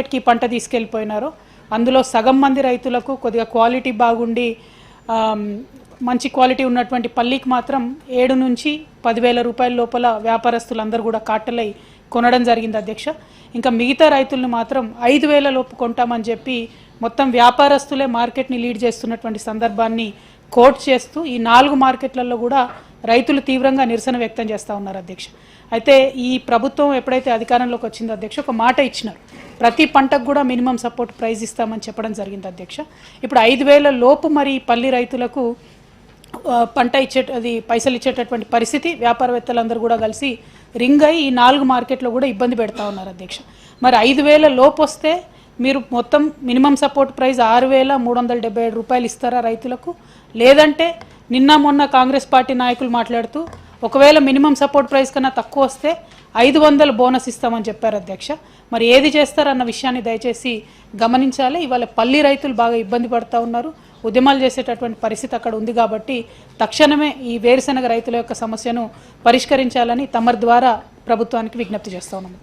మార్కెట్కి పంట తీసుకెళ్ళిపోయినారో అందులో సగం మంది రైతులకు కొద్దిగా క్వాలిటీ బాగుండి మంచి క్వాలిటీ ఉన్నటువంటి పల్లీకి మాత్రం ఏడు నుంచి పదివేల రూపాయల లోపల వ్యాపారస్తులందరూ కూడా కాటలై కొనడం జరిగింది అధ్యక్ష. ఇంకా మిగతా రైతులను మాత్రం ఐదు వేల లోపు కొంటామని చెప్పి మొత్తం వ్యాపారస్తులే మార్కెట్ని లీడ్ చేస్తున్నటువంటి సందర్భాన్ని కోట్ చేస్తూ ఈ నాలుగు మార్కెట్లలో కూడా రైతులు తీవ్రంగా నిరసన వ్యక్తం చేస్తూ ఉన్నారు అధ్యక్ష. అయితే ఈ ప్రభుత్వం ఎప్పుడైతే అధికారంలోకి వచ్చిందో అధ్యక్ష ఒక మాట ఇచ్చినారు. ప్రతి పంటకు కూడా మినిమం సపోర్ట్ ప్రైస్ ఇస్తామని చెప్పడం జరిగింది అధ్యక్ష. ఇప్పుడు ఐదు వేల లోపు మరి పల్లి రైతులకు పంట ఇచ్చే అది పైసలు ఇచ్చేటటువంటి పరిస్థితి వ్యాపారవేత్తలందరూ కూడా కలిసి రింగ్ అయి ఈ నాలుగు మార్కెట్లో కూడా ఇబ్బంది పెడతా ఉన్నారు అధ్యక్ష. మరి ఐదు వేల లోపు వస్తే మీరు మొత్తం మినిమం సపోర్ట్ ప్రైస్ ఆరు వేల మూడు వందల డెబ్బై ఏడు రూపాయలు ఇస్తారా రైతులకు? లేదంటే నిన్న మొన్న కాంగ్రెస్ పార్టీ నాయకులు మాట్లాడుతూ ఒకవేళ మినిమం సపోర్ట్ ప్రైస్ కన్నా తక్కువ వస్తే ఐదు వందలు బోనస్ ఇస్తామని చెప్పారు అధ్యక్ష. మరి ఏది చేస్తారన్న విషయాన్ని దయచేసి గమనించాలి. ఇవాళ పల్లి రైతులు బాగా ఇబ్బంది పడుతూ ఉన్నారు. ఉద్యమాలు చేసేటటువంటి పరిస్థితి అక్కడ ఉంది కాబట్టి తక్షణమే ఈ వేరుశెనగ రైతుల యొక్క సమస్యను పరిష్కరించాలని తమరి ద్వారా ప్రభుత్వానికి విజ్ఞప్తి చేస్తా ఉన్నాం.